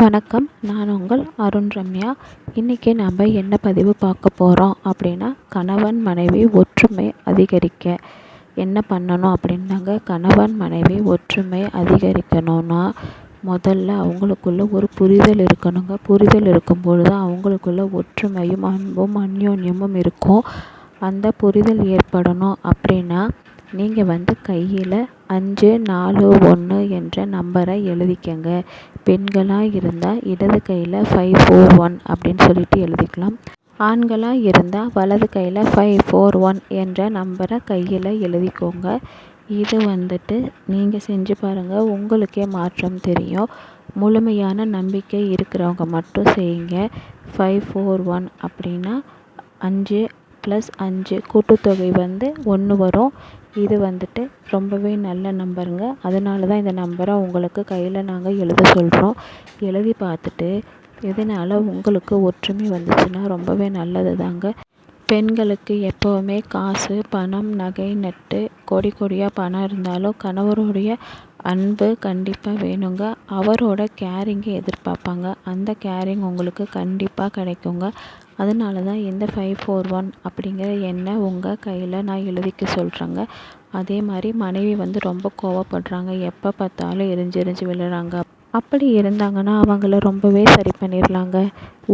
வணக்கம். நான் உங்கள் அருண் ரம்யா. இன்றைக்கி நம்ம என்ன பதிவு பார்க்க போகிறோம் அப்படின்னா கணவன் மனைவி ஒற்றுமை அதிகரிக்க. என்ன பண்ணணும் அப்படின்னாங்க கணவன் மனைவி ஒற்றுமை அதிகரிக்கணும்னா முதல்ல அவங்களுக்குள்ள ஒரு புரிதல் இருக்கணுங்க. புரிதல் இருக்கும்பொழுது அவங்களுக்குள்ள ஒற்றுமையும் அன்பும் அந்யோன்யமும் இருக்கும். அந்த புரிதல் ஏற்படணும் அப்படின்னா நீங்கள் வந்து கையில் அஞ்சு நாலு ஒன்று என்ற நம்பரை எழுதிக்கங்க. பெண்களாக இருந்தால் இடது கையில் ஃபைவ் ஃபோர் ஒன் அப்படின்னு சொல்லிட்டு எழுதிக்கலாம். ஆண்களாக இருந்தால் வலது கையில் ஃபைவ் ஃபோர் ஒன் என்ற நம்பரை கையில் எழுதிக்கோங்க. இது வந்துட்டு நீங்கள் செஞ்சு பாருங்கள் உங்களுக்கே மாற்றம் தெரியும். முழுமையான நம்பிக்கை இருக்கிறவங்க மட்டும் செய்யுங்க. ஃபைவ் ஃபோர் ஒன் அப்படின்னா அஞ்சு ப்ளஸ் அஞ்சு கூட்டுத்தொகை வந்து ஒன்று வரும். இது வந்துட்டு ரொம்பவே நல்ல நம்பருங்க. அதனால தான் இந்த நம்பரை உங்களுக்கு கையில் நாங்கள் எழுத சொல்கிறோம் எழுதி பார்த்துட்டு இதனால் உங்களுக்கு ஒற்றுமை வந்துச்சுன்னா ரொம்பவே நல்லது தாங்க. பெண்களுக்கு எப்போவுமே காசு பணம் நகை நட்டு கொடி கொடியாக பணம் இருந்தாலும் கணவருடைய அன்பு கண்டிப்பாக வேணுங்க. அவரோட கேரிங்கை எதிர்பார்ப்பாங்க. அந்த கேரிங் உங்களுக்கு கண்டிப்பாக கிடைக்குங்க. அதனால தான் இந்த ஃபைவ் ஃபோர் ஒன் அப்படிங்கிற எண்ணை உங்கள் கையில் நான் எழுதிக்க சொல்கிறேங்க அதே மாதிரி மனைவி வந்து ரொம்ப கோவப்படுறாங்க. எப்போ பார்த்தாலும் எரிஞ்சு எரிஞ்சு விழுறாங்க. அப்படி இருந்தாங்கன்னா அவங்கள ரொம்பவே சரி பண்ணிடலாங்க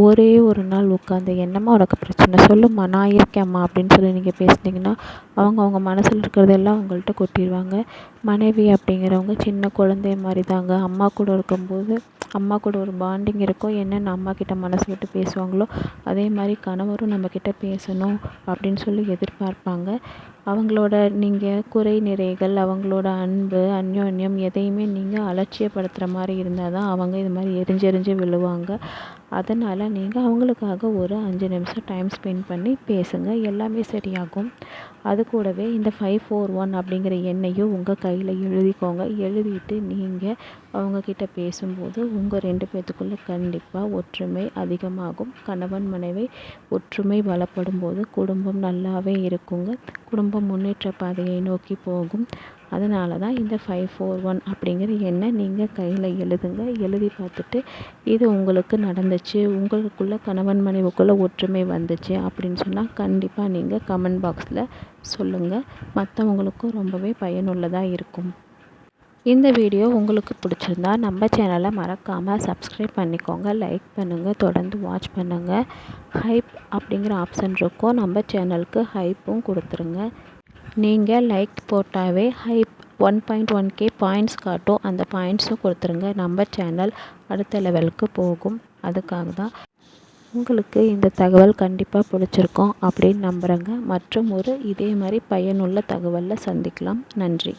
ஒரே ஒரு நாள் உட்காந்து என்னம்மா உனக்கு பிரச்சனை? சொல்லும்மா நான் இருக்கேம்மா அப்படின்னு சொல்லி நீங்கள் பேசுனீங்கன்னா அவங்க அவங்க மனசில் இருக்கிறதெல்லாம் உங்கள்கிட்ட கொட்டிடுவாங்க மனைவி அப்படிங்கிறவங்க சின்ன குழந்தை மாதிரி தாங்க அம்மா கூட இருக்கும்போது அம்மா கூட ஒரு பாண்டிங் இருக்கும். என்னென்ன அம்மா கிட்ட மனசு விட்டு பேசுவாங்களோ அதே மாதிரி கணவரும் நம்மக்கிட்ட பேசணும் அப்படின்னு சொல்லி எதிர்பார்ப்பாங்க. அவங்களோட நீங்கள் குறை நிறைகள் அவங்களோட அன்பு அந்யோன்யம் எதையுமே நீங்கள் அலட்சியப்படுத்துகிற மாதிரி இருந்தால் தான் அவங்க இது மாதிரி எரிஞ்சு எரிஞ்சு விழுவாங்க. அதனால் நீங்கள் அவங்களுக்காக ஒரு அஞ்சு நிமிஷம் டைம் ஸ்பெண்ட் பண்ணி பேசுங்க. எல்லாமே சரியாகும். அது கூடவே இந்த ஃபைவ் ஃபோர் ஒன் அப்படிங்கிற எண்ணையும் உங்கள் கையில் எழுதிக்கோங்க. எழுதிட்டு நீங்கள் அவங்கக்கிட்ட பேசும்போது உங்கள் ரெண்டு பேர்த்துக்குள்ளே கண்டிப்பாக ஒற்றுமை அதிகமாகும். கணவன் மனைவி ஒற்றுமை பலப்படும் போது குடும்பம் நல்லாவே இருக்குங்க. குடும்பம் முன்னேற்ற பாதையை நோக்கி போகும். அதனால தான் இந்த ஃபைவ் ஃபோர் ஒன் அப்படிங்கிற எண்ணை நீங்கள் கையில் எழுதுங்க. எழுதி பார்த்துட்டு இது உங்களுக்கு நடந்துச்சு உங்களுக்குள்ளே கணவன் மனைவிக்குள்ளே ஒற்றுமை வந்துச்சு அப்படின்னு சொன்னால் கண்டிப்பாக நீங்கள் கமெண்ட் பாக்ஸில் சொல்லுங்கள் மற்றவங்களுக்கும் ரொம்பவே பயனுள்ளதாக இருக்கும். இந்த வீடியோ உங்களுக்கு பிடிச்சிருந்தா நம்ம சேனலை மறக்காமல் சப்ஸ்கிரைப் பண்ணிக்கோங்க. லைக் பண்ணுங்கள் தொடர்ந்து வாட்ச் பண்ணுங்கள் ஹைப் அப்படிங்கிற ஆப்ஷன் இருக்கும். நம்ம சேனலுக்கு ஹைப்பும் கொடுத்துருங்க. நீங்கள் லைக் போட்டாவே hype one point one K points காட்டும். அந்த பாயிண்ட்ஸும் கொடுத்துருங்க. நம்ம சேனல் அடுத்த லெவலுக்கு போகும். அதுக்காக தான் உங்களுக்கு இந்த தகவல் கண்டிப்பாக பிடிச்சிருக்கும் அப்படின்னு நம்புகிறேங்க மற்றும் ஒரு இதே மாதிரி பயனுள்ள தகவலில் சந்திக்கலாம். நன்றி.